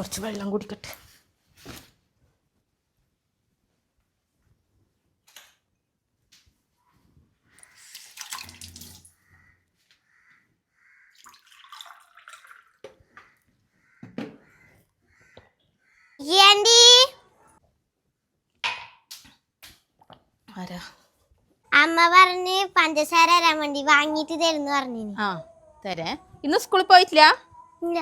കുറച്ച് വെള്ളം കുടിക്കട്ടെ. ആരാ? അമ്മ പറഞ്ഞ് പഞ്ചസാര തരാൻ വേണ്ടി വാങ്ങിയിട്ട് തരുന്നു പറഞ്ഞു ആ തരേ. ഇന്ന് സ്കൂളിൽ പോയിട്ടില്ല? ഇല്ല.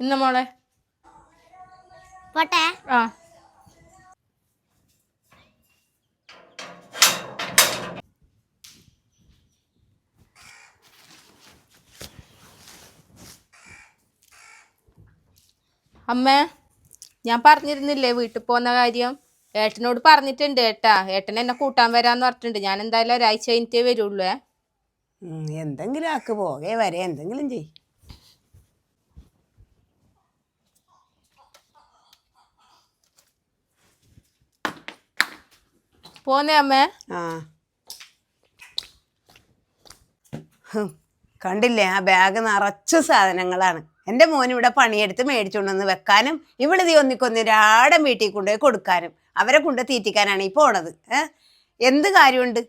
ഇന്ന് മോളെ? പോട്ടെ. ആ. അമ്മ ഞാൻ പറഞ്ഞിരുന്നില്ലേ വീട്ടിൽ പോകുന്ന കാര്യം? ഏട്ടനോട് പറഞ്ഞിട്ടുണ്ട് ഏട്ടാ ഏട്ടൻ എന്നെ കൂട്ടാൻ വരാന്ന് പറഞ്ഞിട്ടുണ്ട്. ഞാൻ എന്തായാലും ഒരാഴ്ച കഴിഞ്ഞിട്ടേ വരുള്ളൂ എന്തെങ്കിലും ആക്ക് പോകെ വരെ എന്തെങ്കിലും ചെയ് പോന്നേ അമ്മേ. ആ. കണ്ടില്ലേ ആ ബാഗ് നിറച്ച സാധനങ്ങളാണ്. എന്റെ മോൻ ഇവിടെ പണിയെടുത്ത് മേടിച്ചുകൊണ്ടുവന്ന് വെക്കാനും ഇവിടെ തീ ഒന്നിക്കൊന്നിരാടം വീട്ടിൽ കൊണ്ടുപോയി കൊടുക്കാനും അവരെ കൊണ്ട് തീറ്റിക്കാനാണ് ഈ പോണത്. എന്ത് കാര്യമുണ്ട്?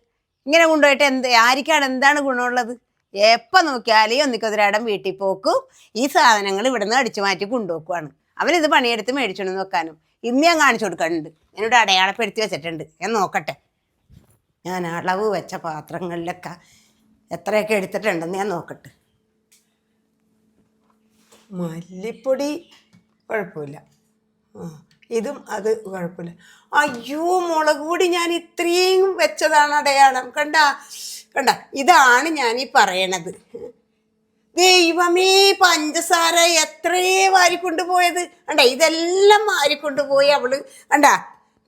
ഇങ്ങനെ കൊണ്ടുപോയിട്ട് എന്ത് ആർക്കാണ് എന്താണ് ഗുണമുള്ളത്? എപ്പോൾ നോക്കിയാലേ ഒന്നിക്കൊന്നിരാടം വീട്ടിൽ പോക്കും ഈ സാധനങ്ങൾ ഇവിടുന്ന് അടിച്ചു മാറ്റി കൊണ്ടുപോക്കുവാണ്. അവനിത് പണിയെടുത്ത് മേടിച്ചുകൊണ്ടെന്ന് വെക്കാനും. ഇന്ന് ഞാൻ കാണിച്ചു കൊടുക്കാനുണ്ട്. എന്നോട് അടയാളപ്പെടുത്തി വെച്ചിട്ടുണ്ട്. ഞാൻ നോക്കട്ടെ. ഞാൻ അളവ് വെച്ച പാത്രങ്ങളിലൊക്കെ എത്രയൊക്കെ എടുത്തിട്ടുണ്ടെന്ന് ഞാൻ നോക്കട്ടെ. മല്ലിപ്പൊടി കുഴപ്പമില്ല. ഇതും അത് കുഴപ്പമില്ല. അയ്യോ മുളക് പൊടി ഞാൻ ഇത്രയും വെച്ചതാണ് അടയാളം. കണ്ട? കണ്ട? ഇതാണ് ഞാൻ ഈ പറയണത്. ദൈവമേ പഞ്ചസാര എത്രയേ വാരിക്കൊണ്ടുപോയത്? കണ്ട ഇതെല്ലാം വാരിക്കൊണ്ടുപോയി അവൾ കണ്ട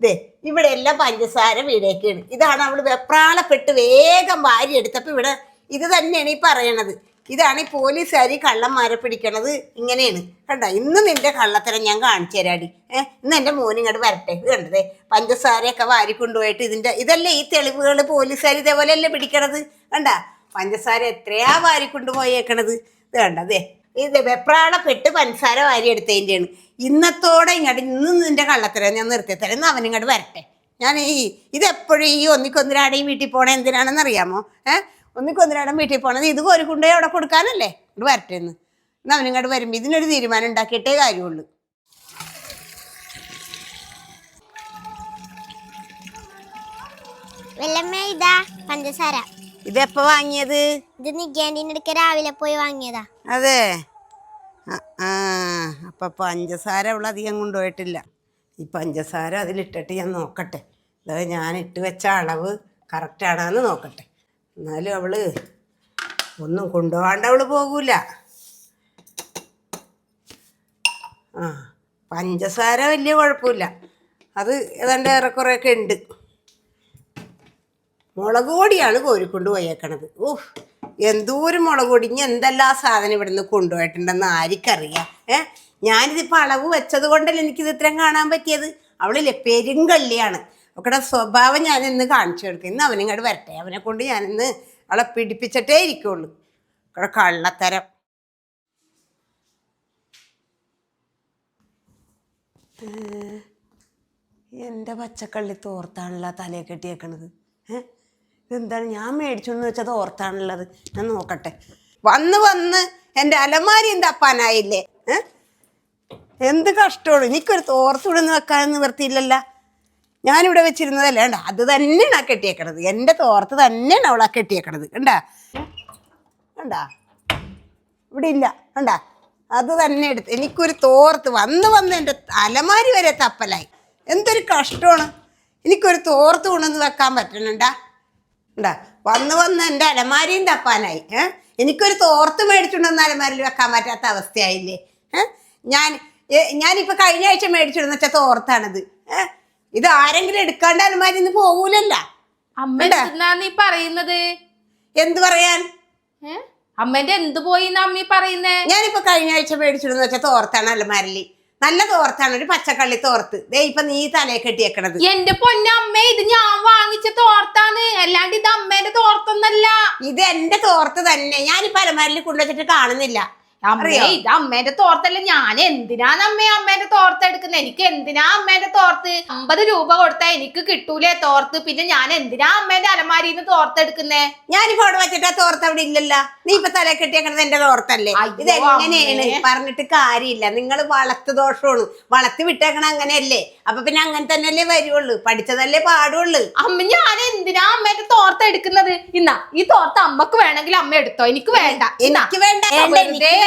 ദേ ഇവിടെ എല്ലാം പഞ്ചസാര വീടേക്കാണ് ഇതാണ് അവൾ വെപ്രാളപ്പെട്ട് വേഗം വാരി എടുത്തപ്പോൾ ഇവിടെ ഇത് തന്നെയാണ് ഈ പറയണത്. ഇതാണ് ഈ പോലീസുകാരി കള്ളന്മാരെ പിടിക്കണത്. ഇങ്ങനെയാണ്. കണ്ട ഇന്ന് നിന്റെ കള്ളത്തരം ഞാൻ കാണിച്ചു തരാടി. ഏഹ് ഇന്ന് എന്റെ മോൻ ഇങ്ങോട്ട് വരട്ടെ. കണ്ടതേ പഞ്ചസാരയൊക്കെ വാരി കൊണ്ടുപോയിട്ട് ഇതിന്റെ ഇതല്ലേ ഈ തെളിവുകൾ പോലീസുകാർ ഇതേപോലെയല്ലേ പിടിക്കണത്? കണ്ട പഞ്ചസാര എത്രയാ വാരി കൊണ്ടുപോയേക്കണത് ഇത് കണ്ടതേ. ഇത് വെപ്രാളപ്പെട്ട് പഞ്ചസാര വാരി എടുത്തതിന്റെയാണ് ഇന്നത്തോടെ ഇങ്ങോട്ട് ഇന്ന് നിന്റെ കള്ളത്തരം ഞാൻ നിർത്തി തരാം ഇന്ന് അവനിങ്ങോട്ട് വരട്ടെ. ഞാൻ ഈ ഇതെപ്പോഴും ഈ ഒന്നിക്കൊന്നിരാടെയും വീട്ടിൽ പോണേ എന്തിനാണെന്ന് അറിയാമോ? ഏഹ് ഒന്നിക്കൊന്നിരാടം വീട്ടിൽ പോണത് ഇത് ഒരു കൊണ്ടുപോയി അവിടെ കൊടുക്കാനല്ലേ? ഇങ്ങോട്ട് വരട്ടെ എന്ന് ഇന്ന് അവനിങ്ങോട്ട് വരുമ്പോൾ ഇതിനൊരു തീരുമാനം ഉണ്ടാക്കിയിട്ടേ കാര്യമുള്ളൂ. വെല്ലമ്മ ഇതാ പഞ്ചസാര. ഇതെപ്പോൾ വാങ്ങിയത്? ഇത് അടുക്ക രാവിലെ പോയി വാങ്ങിയതാ. അതെ. ആ അപ്പം പഞ്ചസാര അവൾ അധികം കൊണ്ടുപോയിട്ടില്ല. ഈ പഞ്ചസാര അതിലിട്ടിട്ട് ഞാൻ നോക്കട്ടെ. അതായത് ഞാൻ ഇട്ട് വെച്ച അളവ് കറക്റ്റ് ആണെന്ന് നോക്കട്ടെ. എന്നാലും അവൾ ഒന്നും കൊണ്ടുപോകാണ്ട് അവൾ പോകൂല. ആ പഞ്ചസാര വലിയ കുഴപ്പമില്ല. അത് ഏതാണ്ട് ഏറെക്കുറെയൊക്കെ ഉണ്ട്. മുളക് പൊടിയാണ് കോരിക്കൊണ്ട് പോയേക്കണത്. ഓഹ് എന്തോരം മുളക് പൊടി ഇനി എന്തെല്ലാം സാധനം ഇവിടുന്ന് കൊണ്ടുപോയിട്ടുണ്ടെന്ന് ആർക്കറിയാം. ഏ? ഞാനിതിപ്പോൾ അളവ് വെച്ചത് കൊണ്ടല്ലേ എനിക്കിത് ഇത്രയും കാണാൻ പറ്റിയത്? അവളില്ലേ പെരുങ്കള്ളിയാണ് അവക്കടെ സ്വഭാവം ഞാൻ ഇന്ന് കാണിച്ചു കൊടുക്കും ഇന്ന് അവനിങ്ങോട്ട് വരട്ടെ. അവനെ കൊണ്ട് ഞാനിന്ന് അവളെ പിടിപ്പിച്ചിട്ടേ ഇരിക്കുള്ളൂ. ഇവിടെ കള്ളത്തരം. എന്റെ പച്ചക്കള്ളി തോർത്താണല്ലോ തലയെ കെട്ടിയേക്കണത്. ഏ? ഇതെന്താണ്? ഞാൻ മേടിച്ചോന്ന് വെച്ചത് ഓർത്താണുള്ളത്. ഞാൻ നോക്കട്ടെ. വന്ന് വന്ന് എന്റെ അലമാരി തപ്പാനായില്ലേ എന്ത് കഷ്ടമാണ്. എനിക്കൊരു തോർത്തുവിടുന്ന് വെക്കാനൊന്നും നിവർത്തിയില്ലല്ല. ഞാനിവിടെ വെച്ചിരുന്നതല്ലേ കണ്ട? അത് തന്നെയാണ് ആ കെട്ടിയേക്കണത്. എന്റെ തോർത്ത് തന്നെയാണ് അവളാ കെട്ടിയേക്കണത്. കണ്ടാ? കണ്ടാ? ഇവിടെ ഇല്ല. കണ്ടാ? അത് തന്നെ എടുത്ത്. എനിക്കൊരു തോർത്ത് വന്ന് വന്ന് എന്റെ അലമാരി വരെ തപ്പലായി. എന്തൊരു കഷ്ടമാണ്. എനിക്കൊരു തോർത്ത് കൊണ്ടുവന്ന് വെക്കാൻ പറ്റണണ്ടാ? ഉണ്ടാ വന്ന് വന്ന് എന്റെ അലമാരിയും തപ്പാനായി. ഏഹ് എനിക്കൊരു തോർത്ത് മേടിച്ചിട്ടുണ്ടെന്ന് അലമാരിൽ വെക്കാൻ പറ്റാത്ത അവസ്ഥയായില്ലേ? ഏഹ് ഞാൻ ഞാനിപ്പോൾ ഞാനിപ്പോ കഴിഞ്ഞ ആഴ്ച മേടിച്ചിടുന്ന വെച്ചാൽ തോർത്താണിത്. ഏഹ് ഇത് ആരെങ്കിലും എടുക്കാണ്ട് അലമാരി ഇന്ന് പോകൂലല്ല അമ്മ നീ പറയുന്നത്? എന്ത് പറയാൻ? അമ്മേന്റെ എന്ത് പോയി അമ്മീ പറയുന്നേ? ഞാനിപ്പോ കഴിഞ്ഞ ആഴ്ച മേടിച്ചിടുന്ന വെച്ചാൽ തോർത്താണ് അലമാരിൽ നല്ല തോർത്താണ് ഒരു പച്ചക്കള്ളി തോർത്ത്. ദേ ഇപ്പൊ നീ തലയെ കെട്ടിയേക്കണത്. എന്റെ പൊന്നമ്മേ ഇത് ഞാൻ വാങ്ങിച്ച തോർത്താണ്. അല്ലാണ്ട് ഇത് അമ്മേന്റെ തോർത്തൊന്നല്ല. ഇത് എന്റെ തോർത്ത് തന്നെ. ഞാനിപ്പോ അലമാരിൽ കൊണ്ടുവച്ചിട്ട് കാണുന്നില്ല. അമ്മേ അറിയോ? ഇത് അമ്മേന്റെ തോർത്തല്ല. ഞാൻ എന്തിനാണ് അമ്മേ അമ്മേന്റെ തോർത്ത് എടുക്കുന്നത് എനിക്ക് എന്തിനാ അമ്മേന്റെ തോർത്ത്? അമ്പത് രൂപ കൊടുത്താ എനിക്ക് കിട്ടൂലേ തോർത്ത്. പിന്നെ ഞാൻ എന്തിനാ അമ്മേന്റെ അലമാരിയിൽ നിന്ന് തോർത്തെടുക്കുന്നേ ഞാനിപ്പോ അവിടെ വെച്ചിട്ട് തോർത്ത് അവിടെ ഇല്ലല്ല. നീ ഇപ്പൊ തല കെട്ടിയേക്കണത് എന്റെ തോർത്തല്ലേ? ഇത് എങ്ങനെയാണ് പറഞ്ഞിട്ട് കാര്യമില്ല. നിങ്ങൾ വളർത്ത് ദോഷമാണ്. വളർത്തി വിട്ടേക്കണ അങ്ങനെയല്ലേ? അപ്പൊ പിന്നെ അങ്ങനെ തന്നെയല്ലേ വരുവുള്ളൂ. പഠിച്ചതല്ലേ പാടുള്ളൂ. അമ്മ ഞാൻ എന്തിനാ അമ്മേന്റെ തോർത്ത് എടുക്കുന്നത്? ഇന്നാ ഈ തോർത്ത് അമ്മയ്ക്ക് വേണമെങ്കിൽ അമ്മ എടുത്തോ? എനിക്ക് വേണ്ട. എനിക്ക് വേണ്ട,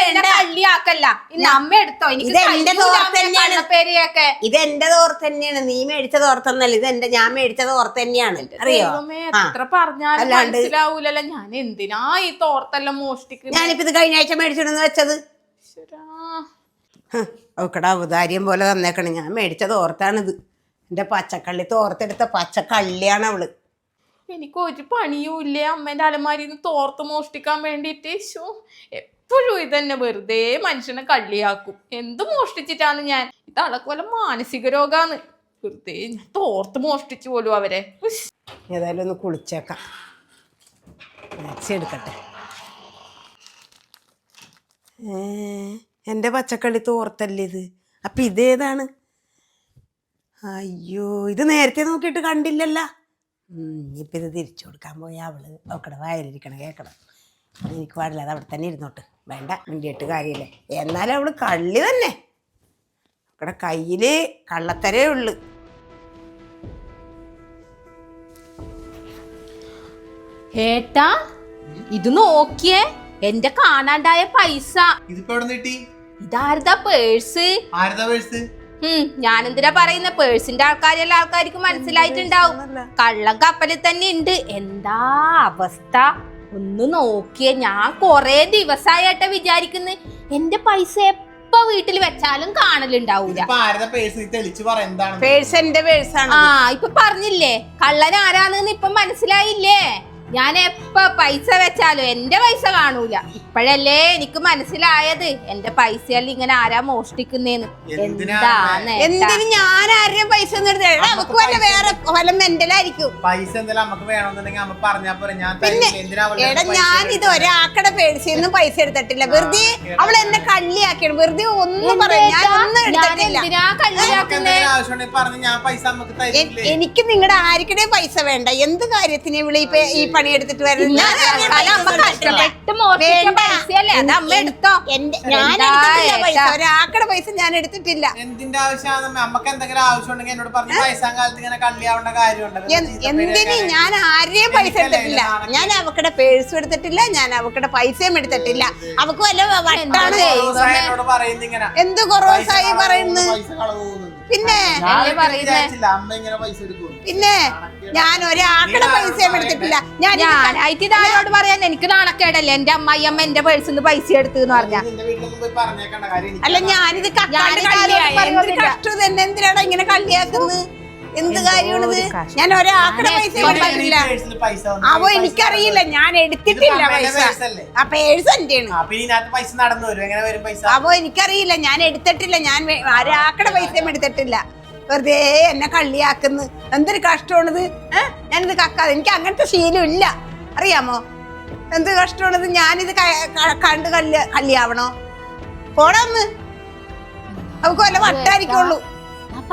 എന്നെ കള്ളിയാക്കല്ല ഇന്ന് അമ്മ എടുത്തോ? എനിക്ക് ഇത് എന്റെ കഴിയൂല തോർത്ത് തന്നെയാണ്. കള്ളപ്പേരെയൊക്കെ ഇത് എന്റെ തോർത്ത് തന്നെയാണ്. നീ മേടിച്ച തോർത്തൊന്നല്ല. ഇത് എന്റെ ഞാൻ മേടിച്ച തോർത്ത് തന്നെയാണ്. അറിയോ? ദൈവമേ, ആ. എത്ര പറഞ്ഞാലും അല്ലാണ്ട് മനസ്സിലാവൂലല്ലോ. ഞാൻ എന്തിനാ ഈ തോർത്തെല്ലാം മോഷ്ടിക്കുന്നത് ഞാനിപ്പോ ഇത് കഴിഞ്ഞ ആഴ്ച മേടിച്ചിടുന്ന് വെച്ചത്. ഈശ്വരാ. ഉദാര്യം പോലെ തന്നേക്കണ്. ഞാൻ മേടിച്ച തോർത്താണിത് എന്റെ പച്ചക്കള്ളി തോർത്തെടുത്ത പച്ചക്കള്ളിയാണ് അവൾ. എനിക്ക് ഒരു പണിയും ഇല്ലേ? അമ്മേന്റെ അലമാരിന്ന് തോർത്ത് മോഷ്ടിക്കാൻ വേണ്ടിട്ട് ശോ എപ്പോഴും ഇതന്നെ വെറുതെ മനുഷ്യനെ കള്ളിയാക്കും. എന്ത് മോഷ്ടിച്ചിട്ടാണ് ഞാൻ? ഇത് അളക്ക് വല്ല മാനസിക രോഗാന്ന്. വെറുതെ ഞാൻ തോർത്ത് മോഷ്ടിച്ചു പോലും അവരെ. ഏതായാലും ഒന്ന് കുളിച്ചേക്കാം. മാക്സി എടുക്കട്ടെ. എന്റെ പച്ചക്കള്ളി തോർത്തല്ലേ ഇത്? അപ്പം ഇതേതാണ്? അയ്യോ ഇത് നേരത്തെ നോക്കിയിട്ട് കണ്ടില്ലല്ല. ഇപ്പം ഇത് തിരിച്ചു കൊടുക്കാൻ പോയി അവൾ. അവക്കടെ വയലിരിക്കണം കേൾക്കണം എനിക്ക് പാടില്ല അത് അവിടെ തന്നെ ഇരുന്നോട്ട്. വേണ്ട മിണ്ടിയിട്ട് കാര്യമില്ല. എന്നാലും അവൾ കള്ളി തന്നെ. അവക്കടെ കയ്യിൽ കള്ളത്തരേ ഉള്ളു. ഏട്ടാ ഇത് നോക്കിയേ എന്റെ കാണാണ്ടായ പൈസ. ഇതിപ്പോ എവിടെ കിട്ടി? ഇതാരതാ പേഴ്സ്? ആരതാ പേഴ്സ്? ഞാനെന്തിനാ പറയുന്ന പേഴ്സിന്റെ ആൾക്കാരെല്ലാം ആൾക്കാർക്ക് മനസ്സിലായിട്ടുണ്ടാവും. കള്ളം കപ്പലിൽ തന്നെ ഉണ്ട്. എന്താ അവസ്ഥ? ഒന്ന് നോക്കിയേ. ഞാൻ കൊറേ ദിവസമായിട്ട വിചാരിക്കുന്നു. എന്റെ പൈസ എപ്പോ വീട്ടിൽ വെച്ചാലും കാണലുണ്ടാവൂല. പേഴ്സ് നീ പറ എന്താണ്? പേഴ്സ് എന്റെ പേഴ്സാണ് ആ ഇപ്പൊ പറഞ്ഞില്ലേ? കള്ളൻ ആരാന്ന് ഇപ്പൊ മനസ്സിലായില്ലേ? ഞാൻ എപ്പ പൈസ വെച്ചാലും എന്റെ പൈസ കാണൂല. ഇപ്പോഴല്ലേ എനിക്ക് മനസ്സിലായത്? എന്റെ പൈസയല്ല ഇങ്ങനെ ആരാ മോഷ്ടിക്കുന്നേന്ന്. എന്തിനാ എന്താണ് ഏട്ടാ? എന്തിന് ഞാൻ ആരുടെയും പൈസ എടാ, അവക്ക് വല്ല വേറെ വല്ല മെന്റലായിരിക്കും പൈസ എന്തെങ്കിലും നമുക്ക് വേണമെന്നുണ്ടെങ്കിൽ അമ്മ പറഞ്ഞാ പോരെ. ഞാൻ എടാ പൈസ ഇത്? ഒരാക്കടെ പേടിച്ചൊന്നും പൈസ എടുത്തിട്ടില്ല. വെറുതെ അവൾ എന്നെ കള്ളിയാക്കിയാണ്. വെറുതെ ഒന്നും പറയാം ഞാൻ ഒന്നും എടുത്തിട്ടില്ല പൈസ എനിക്ക് നിങ്ങളുടെ ആർക്കിടെ പൈസ വേണ്ട. എന്ത് കാര്യത്തിന് ഇവിടെ ഇപ്പൊ ഈ പണിയെടുത്തിട്ട് വരുന്നത് അമ്മ പൈസ കഷ്ടപ്പെട്ട് മോഷ്ടിച്ച വേണ്ട. പൈസയല്ലേ? അത് അമ്മ എടുത്തോ. എന്റെ ഞാൻ എടുത്തിട്ടില്ല പൈസ. ഏട്ടാ? ഒരാക്കടെ പൈസ ഞാൻ എടുത്തിട്ടില്ല. എന്തിന്റെ ആവശ്യമാണ് അമ്മയ്ക്ക് എന്തെങ്കിലും ആവശ്യമുണ്ടെങ്കിൽ എന്നോട് പറഞ്ഞു പൈസ കാലത്ത് ഇങ്ങനെ കള്ളിയാവേണ്ട എൻ- എന്തിന്? ഞാൻ ആരെയും പൈസ എടുത്തിട്ടില്ല. ഞാൻ അവക്കടെ പേഴ്സ് എടുത്തിട്ടില്ല. ഞാൻ അവക്കടെ പൈസയും എടുത്തിട്ടില്ല. അവക്ക് വല്ല വട്ടാണ് ദൈവമേ. എന്നോട് പറയുന്നത് ഇങ്ങനെ. എന്ത് കൊറോസായി പറയുന്നു പൈസ കളവ്. പിന്നെ ഞാൻ അല്ലേ പറയുന്നേ? പിന്നെ ഞാൻ ഒരാക്കടെ പൈസ എടുത്തിട്ടില്ല. ഞാൻ ഞാനായിട്ട് ഇതാരോട് പറയാൻ എനിക്ക് നാണക്കേടല്ലേ? എന്റെ അമ്മായി അമ്മ എന്റെ പേഴ്സിൽ നിന്ന് പൈസ എടുത്തു എന്ന് പറഞ്ഞ നിന്റെ വീട്ടിലൊന്നും പോയി പറഞ്ഞേക്കണ്ട കാര്യം എനിക്ക് അല്ല ഞാനിത്. കഷ്ടം തന്നെ എന്തിനാണ് ഇങ്ങനെ കള്ളിയാക്കുന്നത് എന്ത് കാര്യമാണിത്? ഞാൻ ഒരാക്കടെ പൈസ പൈസ എനിക്കറിയില്ല. ഞാൻ എടുത്തിട്ടില്ല പൈസ. അപ്പൊ ആ പേഴ്സ് എന്റെയാണ്. വരും. പൈസ നടന്നു വരും. എങ്ങനെ വരും പൈസ? അപ്പൊ എനിക്കറിയില്ല. ഞാൻ എടുത്തിട്ടില്ല. ഞാൻ ഒരാക്കടെ പൈസയും എടുത്തിട്ടില്ല. വെറുതെ എന്നെ കള്ളിയാക്കുന്നു. എന്തൊരു കഷ്ടമാണിത്? ഏഹ് ഞാനിത് കക്കാതെ. എനിക്ക് അങ്ങനത്തെ ശീലം ഇല്ല. അറിയാമോ? എന്ത് കഷ്ടമാണിത്? ഞാനിത് കണ്ട് കള്ളി കള്ളിയാവണോ? പോണന്ന് അവക്ക് വല്ല വട്ടായിരിക്കുള്ളൂ.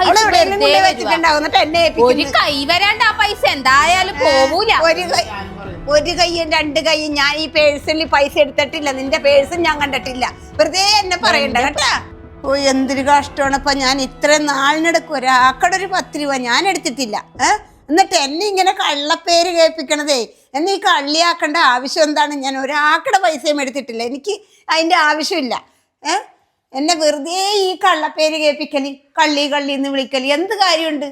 അവൾ എവിടെയെങ്കിലും വെറുതെ കൊണ്ട് വരുവാ. വെച്ചിട്ടുണ്ടാവും. എന്നിട്ട് എന്നെ ഒരു ഏൽപ്പിക്കുന്നു. കൈ വരാണ്ട് ആ പൈസ എന്തായാലും പോവൂല. ഒരു കൈ ഒരു കൈയും രണ്ട് കൈയും ഞാൻ ഈ പേഴ്സിൽ പൈസ എടുത്തിട്ടില്ല. നിന്റെ പേഴ്സും ഞാൻ കണ്ടിട്ടില്ല. വെറുതെ എന്നെ പറയണ്ട കേട്ടാ? ഓ എന്തൊരു കഷ്ടമാണ് ഇപ്പൊ ഞാൻ ഇത്രയും നാളിനെടുക്കും ഒരാക്കടെ ഒരു പത്ത് രൂപ ഞാൻ എടുത്തിട്ടില്ല. ഏ? എന്നിട്ട് എന്നെ ഇങ്ങനെ കള്ളപ്പേര് കേൾപ്പിക്കണതേ. എന്നെ ഈ കള്ളിയാക്കേണ്ട ആവശ്യം എന്താണ്? ഞാൻ ഒരാക്കടെ പൈസയും എടുത്തിട്ടില്ല. എനിക്ക് അതിന്റെ ആവശ്യമില്ല. ഏ? എന്നെ വെറുതെ ഈ കള്ളപ്പേര് കേൾപ്പിക്കൽ കള്ളി കള്ളി എന്ന് വിളിക്കൽ എന്ത് കാര്യമുണ്ട്?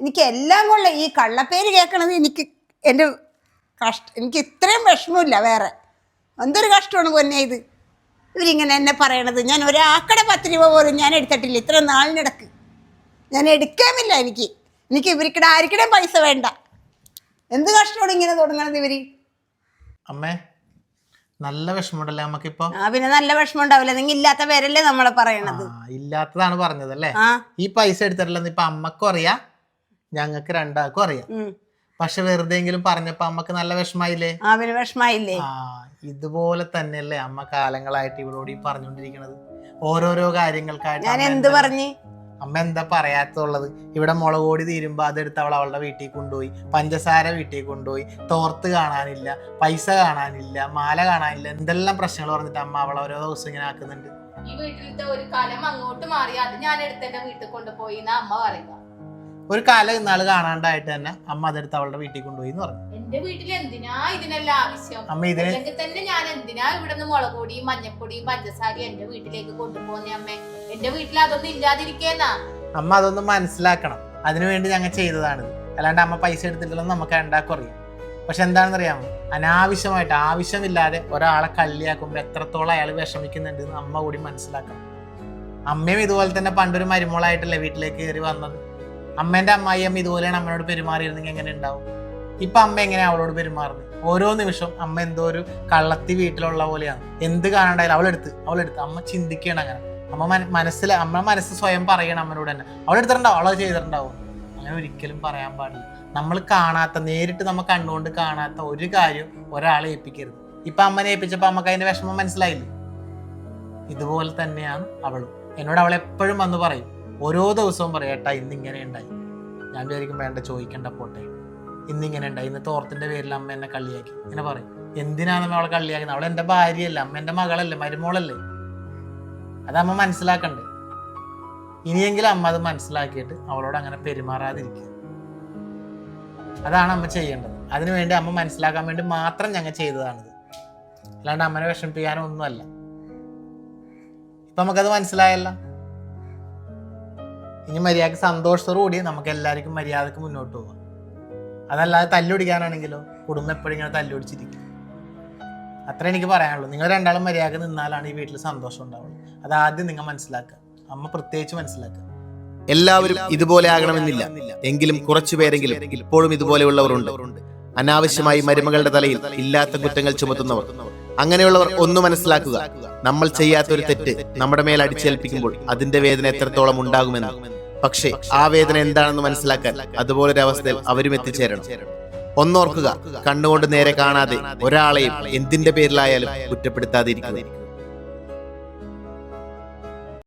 എനിക്ക് എല്ലാം കൊള്ള. ഈ കള്ളപ്പേര് കേൾക്കണത് എനിക്ക് എന്റെ കഷ്ട എനിക്ക് ഇത്രയും വിഷമമില്ല വേറെ. എന്തൊരു കഷ്ടമാണ് പൊന്നെ ഇത്? ഇവരിങ്ങനെ എന്നെ പറയണത്. ഞാൻ ഒരാക്കടെ പത്ത് രൂപ പോലും ഞാൻ എടുത്തിട്ടില്ല. ഇത്ര നാളിനിടക്ക്. ഞാൻ എടുക്കാമില്ല എനിക്ക്. എനിക്ക് ഇവർക്കിടെ ആർക്കിടെയും പൈസ വേണ്ട. എന്ത് കഷ്ടമാണ് ഇങ്ങനെ തുടങ്ങണത് ഇവർ? അമ്മേ നല്ല വിഷമമുണ്ടല്ലേ നമുക്കിപ്പോ ആ പിന്നെ നല്ല വിഷമം ഉണ്ടാവില്ല നിങ്ങൾ ഇല്ലാത്ത പേരല്ലേ നമ്മളെ പറയണത്. ആ, ഇല്ലാത്തതാണ് പറഞ്ഞത് അല്ലേ ആ. ഈ പൈസ എടുത്തിട്ടില്ലെന്ന് ഇപ്പൊ അമ്മക്കും അറിയാം ഞങ്ങൾക്ക് രണ്ടാൾക്കും അറിയാം. ഉം. പക്ഷെ വെറുതെ എങ്കിലും പറഞ്ഞപ്പോ അമ്മയ്ക്ക് നല്ല വിഷമായില്ലേ? ആ പിന്നെ വിഷമായില്ലേ? ആ ഇതുപോലെ തന്നെയല്ലേ അമ്മ കാലങ്ങളായിട്ട് ഇവളോട് ഈ പറഞ്ഞുകൊണ്ടിരിക്കണത്. ഓരോരോ കാര്യങ്ങൾക്കായിട്ട് ഞാൻ അമ്മ എന്ത് എന്താ- പറഞ്ഞു? അമ്മ എന്താ പറയാത്തുള്ളത്? ഇവിടെ മുളക് പൊടി തീരുമ്പോൾ അതെടുത്ത് അവൾ അവളുടെ വീട്ടിൽ കൊണ്ടുപോയി. പഞ്ചസാര വീട്ടിൽ കൊണ്ടുപോയി. തോർത്ത് കാണാനില്ല. പൈസ കാണാനില്ല. മാല കാണാനില്ല. എന്തെല്ലാം പ്രശ്നങ്ങൾ പറഞ്ഞിട്ട് അമ്മ അവളെ ഓരോ ദിവസം ഇങ്ങനെ ആക്കുന്നുണ്ട്? ഈ വീട്ടിലത്തെ ഒരു കലം അങ്ങോട്ട് മാറി. അത് ഞാൻ എടുത്ത് വീട്ടിൽ കൊണ്ടുപോയി എന്നാ അമ്മ പറയുക. ഒരു കാലം ഇന്നാൾ കാണാണ്ടായിട്ട് തന്നെ അമ്മ അതെടുത്ത് അവളുടെ വീട്ടിൽ കൊണ്ടുപോയി എന്ന് പറഞ്ഞു. എന്റെ വീട്ടിൽ എന്തിനാ ഇതിനെല്ലാം ആവശ്യം? അമ്മ ഇതിന് അല്ലെങ്കിൽ തന്നെ ഞാൻ എന്തിനാ ഇവിടുന്ന് മുളക് പൊടിയും മഞ്ഞപ്പൊടിയും പഞ്ചസാരയും എന്റെ വീട്ടിലേക്ക് കൊണ്ടുപോകുന്നേ അമ്മേ? എന്റെ വീട്ടിൽ അതൊന്നും ഇല്ലാതിരിക്കേന്നാ. അമ്മ അതൊന്നും മനസ്സിലാക്കണം. അതിനുവേണ്ടി ഞങ്ങൾ ചെയ്തതാണ് അല്ലാണ്ട് അമ്മ പൈസ എടുത്തിട്ടില്ലെന്ന് നമുക്ക് ഉണ്ടാക്കറിയും പക്ഷെ എന്താണെന്ന് അറിയാമോ അനാവശ്യമായിട്ട് ആവശ്യമില്ലാതെ ഒരാളെ കള്ളിയാക്കുമ്പോൾ എത്രത്തോളം അയാൾ വിഷമിക്കുന്നുണ്ട് എന്ന് അമ്മ കൂടി മനസ്സിലാക്കണം. അമ്മയും ഇതുപോലെ തന്നെ പണ്ടൊരു മരുമോളായിട്ടല്ലേ വീട്ടിലേക്ക് കയറി വന്നത്? അമ്മേന്റെ അമ്മായിയമ്മ ഇതുപോലെയാണ് അമ്മയോട് പെരുമാറിയിരുന്നെങ്കിൽ എങ്ങനെ ഉണ്ടാവും? ഇപ്പൊ അമ്മ എങ്ങനെ അവളോട് പെരുമാറുന്നത്? ഓരോ നിമിഷവും അമ്മ എന്തോ ഒരു കള്ളത്തി വീട്ടിലുള്ള പോലെയാണ്. എന്ത് കാണണ്ടായാലും അവളെടുത്ത് അവളെടുത്ത്. അമ്മ ചിന്തിക്കണം അങ്ങനെ. അമ്മ മന- മനസ്സിൽ അമ്മ മനസ്സ് സ്വയം പറയണം അമ്മനോട് തന്നെ. അവളെടുത്തിട്ടുണ്ടാവും അവളത് ചെയ്തിട്ടുണ്ടാവും. അങ്ങനെ ഒരിക്കലും പറയാൻ പാടില്ല. നമ്മൾ കാണാത്ത നേരിട്ട് നമ്മൾ കണ്ണുകൊണ്ട് കാണാത്ത ഒരു കാര്യം ഒരാളെ ഏൽപ്പിക്കരുത്. ഇപ്പൊ അമ്മനെ ഏൽപ്പിച്ചപ്പോൾ അമ്മയ്ക്ക് അതിന്റെ വിഷമം മനസ്സിലായില്ലേ? ഇതുപോലെ തന്നെയാണ് അവളും. എന്നോട് അവൾ എപ്പോഴും വന്ന് പറയും. ഓരോ ദിവസവും പറയും ഏട്ടാ ഇന്ന് ഇങ്ങനെ ഉണ്ടായി. ഞാൻ വിചാരിക്കും വേണ്ട ചോദിക്കണ്ട പോട്ടെ. ഇന്നിങ്ങനെ ഉണ്ടായി. ഇന്ന് തോർത്തിന്റെ പേരിൽ അമ്മ എന്നെ കള്ളിയാക്കി. ഇങ്ങനെ പറയും. എന്തിനാണ് അവളെ കളിയാക്കുന്നത് അവൾ എന്റെ ഭാര്യയല്ല അമ്മ എന്റെ മകളല്ലേ മരുമോളല്ലേ? അത് അമ്മ മനസ്സിലാക്കണ്ടേ. ഇനിയെങ്കിലും അമ്മ അത് മനസ്സിലാക്കിയിട്ട് അവളോട് അങ്ങനെ പെരുമാറാതിരിക്കുക. അതാണ് അമ്മ ചെയ്യേണ്ടത്. അതിനുവേണ്ടി അമ്മ മനസ്സിലാക്കാൻ വേണ്ടി മാത്രം ഞങ്ങൾ ചെയ്തതാണിത്. അല്ലാണ്ട് അമ്മനെ വിഷമിപ്പിക്കാനോ ഒന്നുമല്ല ഇപ്പൊ നമുക്കത് മനസ്സിലായല്ല. ഇനി മര്യാദയ്ക്ക് സന്തോഷത്തോടു കൂടി നമുക്ക് എല്ലാവർക്കും മര്യാദയ്ക്ക് മുന്നോട്ട് പോകാം അതല്ലാതെ തല്ലുപിടിക്കാനാണെങ്കിലോ കുടുംബം എപ്പോഴും ഇങ്ങനെ തല്ലുപിടിച്ചിരിക്കും അത്ര എനിക്ക് പറയാനുള്ളൂ. നിങ്ങൾ രണ്ടാളും മര്യാദ നിന്നാലാണ് ഈ വീട്ടിൽ സന്തോഷം ഉണ്ടാവുള്ളൂ. അത് ആദ്യം നിങ്ങൾ മനസ്സിലാക്കുക. അമ്മ പ്രത്യേകിച്ച് മനസ്സിലാക്കുക. എല്ലാവരും ഇതുപോലെ ആകണമെന്നില്ല. എങ്കിലും കുറച്ചുപേരെങ്കിലും ഇപ്പോഴും ഇതുപോലെയുള്ളവരുണ്ട്. അനാവശ്യമായി മരുമകളുടെ തലയിൽ ഇല്ലാത്ത കുറ്റങ്ങൾ ചുമത്തുന്നവർ. അങ്ങനെയുള്ളവർ ഒന്ന് മനസ്സിലാക്കുക. നമ്മൾ ചെയ്യാത്ത ഒരു തെറ്റ് നമ്മുടെ മേൽ അടിച്ചേൽപ്പിക്കുമ്പോൾ അതിന്റെ വേദന എത്രത്തോളം ഉണ്ടാകുമെന്ന്. പക്ഷേ ആ വേദന എന്താണെന്ന് മനസ്സിലാക്കാൻ അതുപോലൊരു അവസ്ഥയിൽ അവരും എത്തിച്ചേരണം. ഒന്നോർക്കുക കണ്ണുകൊണ്ട് നേരെ കാണാതെ ഒരാളെയും എന്തിന്റെ പേരിലായാലും കുറ്റപ്പെടുത്താതിരിക്കുക.